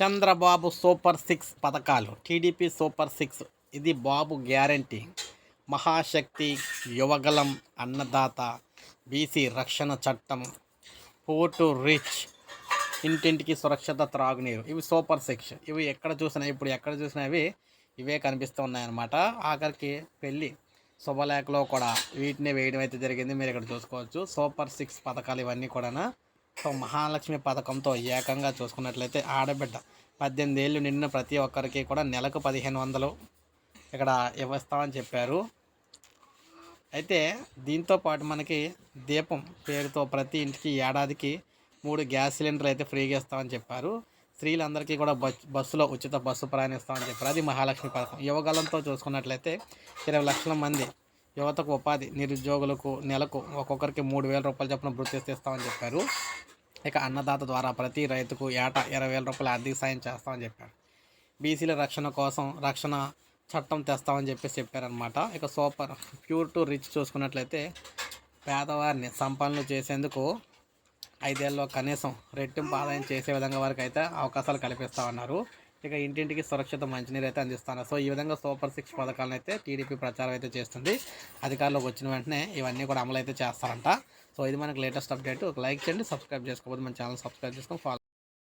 Chandrababu super six పథకాలు TDP super six ఇది Babu guarantee. Mahashakti Yuvagalam Annadata BC రక్షణ చట్టం పోర్టు రిచ్ ఇంటింటికి సురక్షిత త్రాగునీరు. ఇవి సూపర్ సిక్స్. ఇవి ఎక్కడ చూసినా ఇప్పుడు ఎక్కడ చూసినా ఇవి ఇవే కనిపిస్తూ ఉన్నాయన్నమాట. ఆఖరికి పెళ్ళి శుభలేఖలో కూడా వీటిని వేయడం అయితే జరిగింది. మీరు ఇక్కడ చూసుకోవచ్చు. సూపర్ సిక్స్ పథకాలు ఇవన్నీ కూడా సో మహాలక్ష్మి పథకంతో ఏకంగా చూసుకున్నట్లయితే ఆడబిడ్డ పద్దెనిమిది ఏళ్ళు నిండిన ప్రతి ఒక్కరికి కూడా నెలకు పదిహేను వందలు ఇక్కడ ఇవ్వస్తామని చెప్పారు. అయితే దీంతో పాటు మనకి దీపం పేరుతో ప్రతి ఇంటికి ఏడాదికి మూడు గ్యాస్ సిలిండర్లు అయితే ఫ్రీగా ఇస్తామని చెప్పారు. స్త్రీలందరికీ కూడా బస్ బస్సులో ఉచిత బస్సు ప్రయాణిస్తామని చెప్పారు. అది మహాలక్ష్మి పథకం. యువగలంతో చూసుకున్నట్లయితే ఇరవై లక్షల మంది యువతకు ఉపాధి నిరుద్యోగులకు నెలకు ఒక్కొక్కరికి మూడు వేల రూపాయలు చొప్పున వృత్తి ఇస్తామని చెప్పారు. ఇక అన్నదాత ద్వారా ప్రతి రైతుకు ఏటా ఇరవై వేల రూపాయల ఆర్థిక సాయం చేస్తామని చెప్పారు. బీసీల రక్షణ కోసం రక్షణ చట్టం తెస్తామని చెప్పేసి చెప్పారనమాట ఇక సూపర్ ప్యూర్ టు రిచ్ చూసుకున్నట్లయితే పేదవారిని సంపాదనలు చేసేందుకు ఐదేళ్ళలో కనీసం రెట్టింపు ఆదాయం చేసే విధంగా వారికి అయితే అవకాశాలు కల్పిస్తామన్నారు. ఇక ఇంటింటికి సురక్షిత మంచినీరు అయితే అందిస్తాను సో ఈ విధంగా సూపర్ సిక్స్ పథకాలను అయితే టీడీపీ ప్రచారం అయితే చేస్తుంది. అధికారులకు వచ్చిన వెంటనే ఇవన్నీ కూడా అమలు అయితే చేస్తారంట. సో ఇది మనకి లేటెస్ట్ అప్డేట్. ఒక లైక్ చేయండి సబ్స్క్రైబ్ చేసుకోకపోతే మన ఛానల్ సబ్స్క్రైబ్ చేసుకొని